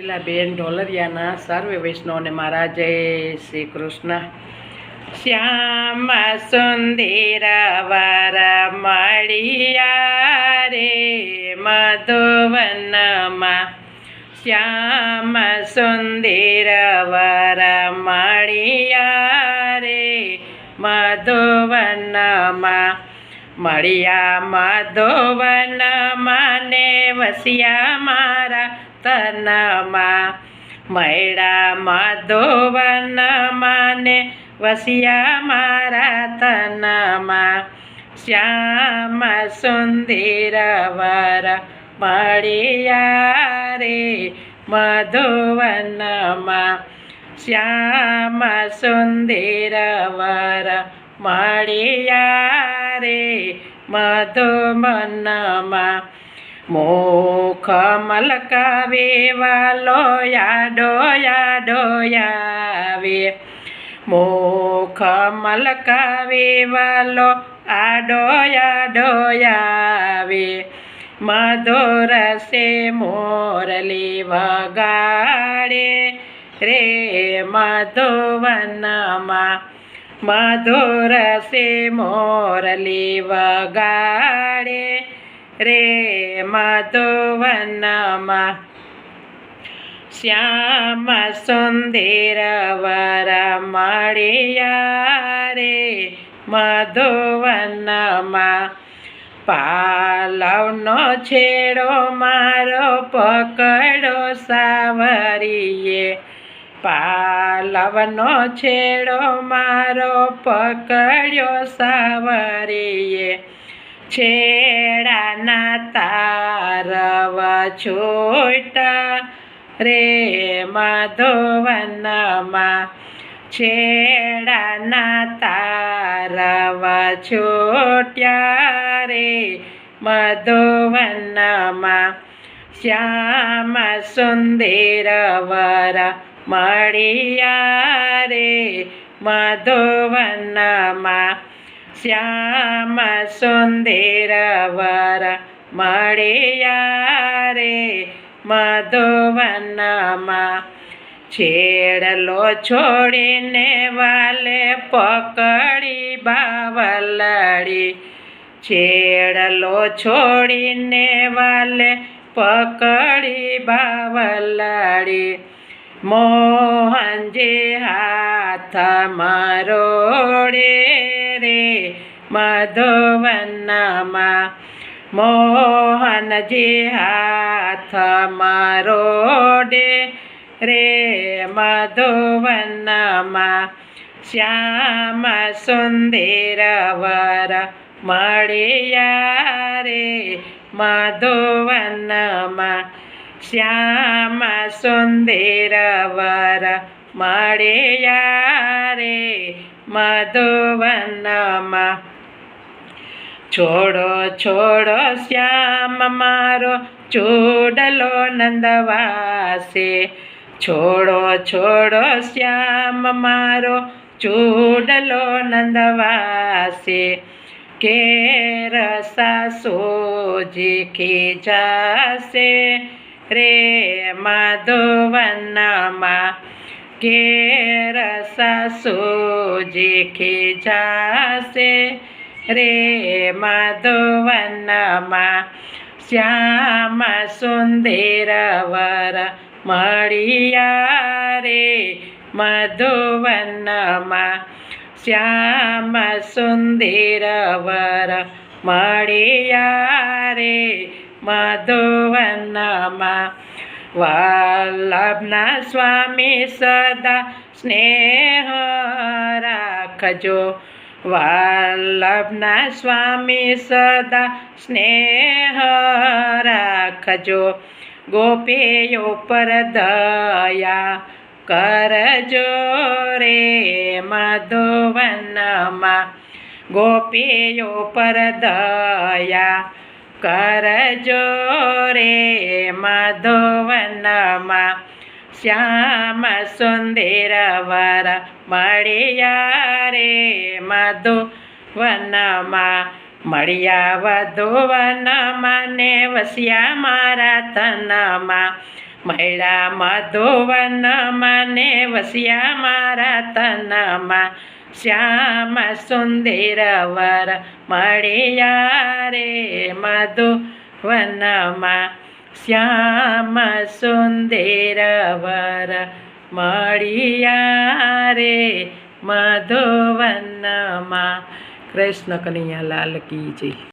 બેન ઢોલરિયાના સર્વે વૈષ્ણવને મારા જય શ્રી કૃષ્ણ. શ્યામ સુંદર વાર મળિયા રે મધુવનમાં. શ્યામ સુંદર વાર મળિયા રે મધુવનમાં. મળ્યા મધુવનમાં ને વસ્યા મારા તનમાં મૈડા મધુવનમાં ને વસ્યા મારા તનમાં શ્યામ સુંદર વર મળ્યા રે મધુવનમાં શ્યામ સુંદર વર મળ્યા રે મધુવનમાં મુખ મલકાવે વાલો યાડો યાડો આવે મુખ મલકાવે વાલો આડો યાડો આવે મધુર સે મોરલી વગાડે રે મધુવનમાં. મધુર સે મોરલી વગાડે રે મધુવનમાં શ્યામ સુંદર વરા મળ્યા રે મધુવનમાં પાલવનો છેડો મારો પકડો સાવરીએ પાલવનો છેડો મારો પકડ્યો સાવરીએ છેડાના તારવ છોટા રે મધુવનમાં છેડાના તારવ છોટ્યા રે મધુવનમાં શ્યામ સુંદર વર મળ્યા રે મધુવનમાં શ્યામ સુંદર વર મળ્યા રે મધુવનમાં છેડલો છોડીને વાલે પકડી બાવલડી છેડલો છોડીને વાલે પકડી બાવલડી મોહનજી હાથ મરોડે રે મધુવનમાં મોહનજી હાથ મરોડે રે મધુવનમાં શ્યામ સુંદર વર મળ્યા રે મધુવનમાં શ્યામ સુંદર વર મળ્યા રે મધુવનમાં. છોડો છોડો શ્યામ મારો ચૂડલો નંદવાસે. છોડો છોડો શ્યામ મારો ચૂડલો નંદવાસે. કે રસાસોજી ખીજાશે રે મધુવનમાં. કે રસા સોજી ખીજાશે રે માધુવનમાં શ્યામ સુંદર વર મળ્યા રે મધુવનમાં શ્યામ સુંદર વર મળ્યા રે મધુવનમાં વલ્લભના સ્વામી સદા સ્નેહ રાખજો. વલ્લભના સ્વામી સદા સ્નેહ રાખજો. ગોપીઓ પર દયા કરજો રે મધુવનમાં. ગોપીઓ પર દયા કરજો રે મધુવનમાં શ્યામ સુંદર વર મળ્યા રે મધુવનમાં. મળ્યા વધુવનમાં ને વસ્યા મારા તનમાં મળ્યા મધુવનમાં ને વસ્યા મારા તનમાં શ્યામ સુંદર વર મળ્યા રે મધુવનમાં. શ્યામ સુંદર વર મળ્યા રે મધુવનમાં. કૃષ્ણ કનૈયા લાલ કી જય.